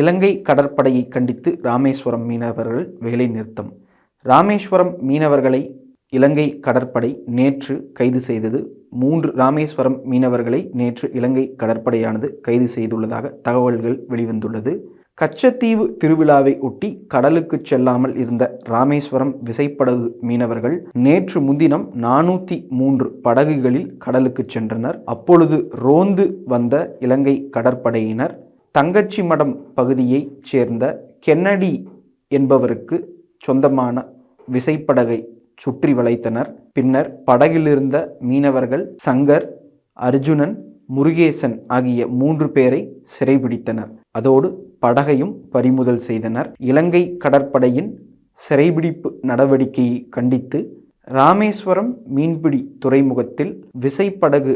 இலங்கை கடற்படையை கண்டித்து ராமேஸ்வரம் மீனவர்கள் வேலை நிறுத்தம். ராமேஸ்வரம் மீனவர்களை இலங்கை கடற்படை நேற்று கைது செய்தது. மூன்று ராமேஸ்வரம் மீனவர்களை நேற்று இலங்கை கடற்படையானது கைது செய்துள்ளதாக தகவல்கள் வெளிவந்துள்ளது. கச்சத்தீவு திருவிழாவை ஒட்டி கடலுக்கு செல்லாமல் இருந்த ராமேஸ்வரம் விசைப்படகு மீனவர்கள் நேற்று முன்தினம் நானூற்றி மூன்று படகுகளில் கடலுக்கு சென்றனர். அப்பொழுது ரோந்து வந்த இலங்கை கடற்படையினர் தங்கச்சி மடம் பகுதியைச் சேர்ந்த கென்னடி என்பவருக்கு சொந்தமான விசைப்படகை சுற்றி வளைத்தனர். பின்னர் படகிலிருந்த மீனவர்கள் சங்கர் அர்ஜுனன் முருகேசன் ஆகிய மூன்று பேரை சிறைபிடித்தனர். அதோடு படகையும் பறிமுதல் செய்தனர். இலங்கை கடற்படையின் சிறைபிடிப்பு நடவடிக்கையை கண்டித்து ராமேஸ்வரம் மீன்பிடி துறைமுகத்தில் விசைப்படகு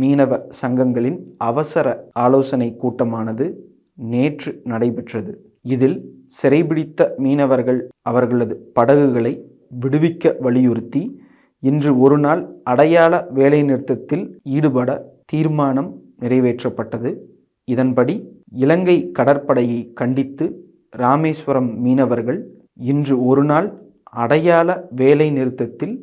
மீனவ சங்கங்களின் அவசர ஆலோசனை கூட்டமானது நேற்று நடைபெற்றது. இதில் சிறைபிடித்த மீனவர்கள் அவர்களது படகுகளை விடுவிக்க வலியுறுத்தி இன்று ஒரு நாள் அடையாள வேலைநிறுத்தத்தில் ஈடுபட தீர்மானம் நிறைவேற்றப்பட்டது. இதன்படி இலங்கை கடற்படையை கண்டித்து ராமேஸ்வரம் மீனவர்கள் இன்று ஒரு நாள் அடையாள வேலை நிறுத்தத்தில்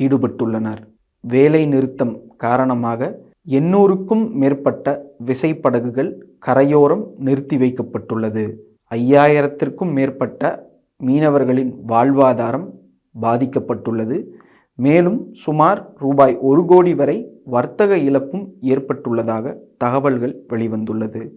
ஈடுபட்டுள்ளனர். வேலை நிறுத்தம் காரணமாக எண்ணூறுக்கும் மேற்பட்ட விசைப்படகுகள் கரையோரம் நிறுத்தி வைக்கப்பட்டுள்ளது. ஐயாயிரத்திற்கும் மேற்பட்ட மீனவர்களின் வாழ்வாதாரம் பாதிக்கப்பட்டுள்ளது. மேலும் சுமார் ரூபாய் ஒரு கோடி வரை வர்த்தக இழப்பும் ஏற்பட்டுள்ளதாக தகவல்கள் வெளிவந்துள்ளது.